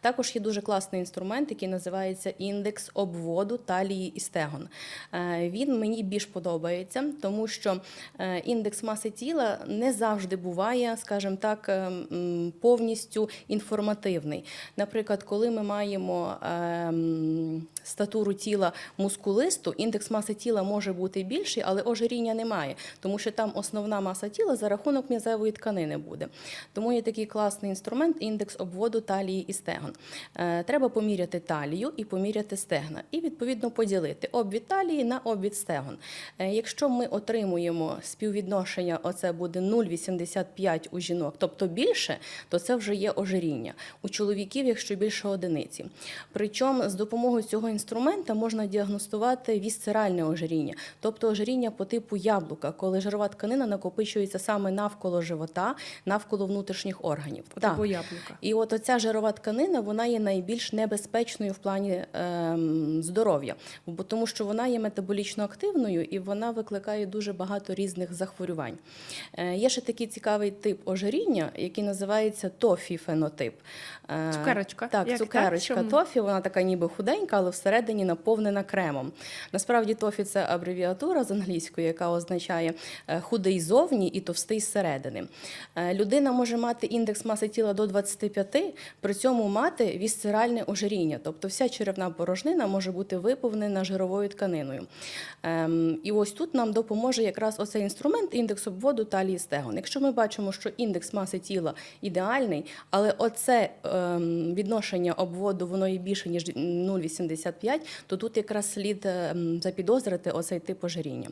Також є дуже класний інструмент, який називається індекс обводу талії і стегон. Е, Він мені більш подобається, тому що е, індекс маси тіла не завжди буває, скажімо так, е, повністю інформативний. Наприклад, коли ми маємо статуру тіла мускулисту, індекс маси тіла може бути більший, але ожиріння немає, тому що там основна маса тіла за рахунок м'язевої тканини буде. Тому є такий класний інструмент індекс обводу талії і стегон. Е, Треба поміряти талію і поміряти стегна, і відповідно поділити обвід талії на обвід стегон. Е, Якщо ми отримуємо співвідношення, оце буде 0,85 у жінок, тобто більше, то це вже є ожиріння. У чоловіків, якщо більше одиниці. Причому з допомогою цього інструмента можна діагностувати вісцеральне ожиріння, тобто ожиріння по типу яблука, коли жирова тканина накопичується саме навколо живота, навколо внутрішніх органів. По Так. типу яблука. І от оця жирова тканина вона є найбільш небезпечною в плані ем, здоров'я, тому що вона є метаболічно активною і вона викликає дуже багато різних захворювань. Е, є ще такий цікавий тип ожиріння, який називається тофі-фенотип. Е, Цукерочка? Так, Як цукерочка так? Тофі, вона така ніби худенька, але всередині наповнена кремом. Насправді тофі це абревіатура з англійської, яка означає е, худий зовні і товстий зсередини. Е, Людина може мати індекс маси тіла до 25, при цьому мати вісцеральне ожиріння, тобто вся черевна порожнина може бути виповнена жировою тканиною. Ем, І ось тут нам допоможе якраз оцей інструмент індекс обводу талії стегон. Якщо ми бачимо, що індекс маси тіла ідеальний, але оце ем, відношення обводу воно є більше ніж 0,85, то тут якраз слід ем, запідозрити оцей тип ожиріння.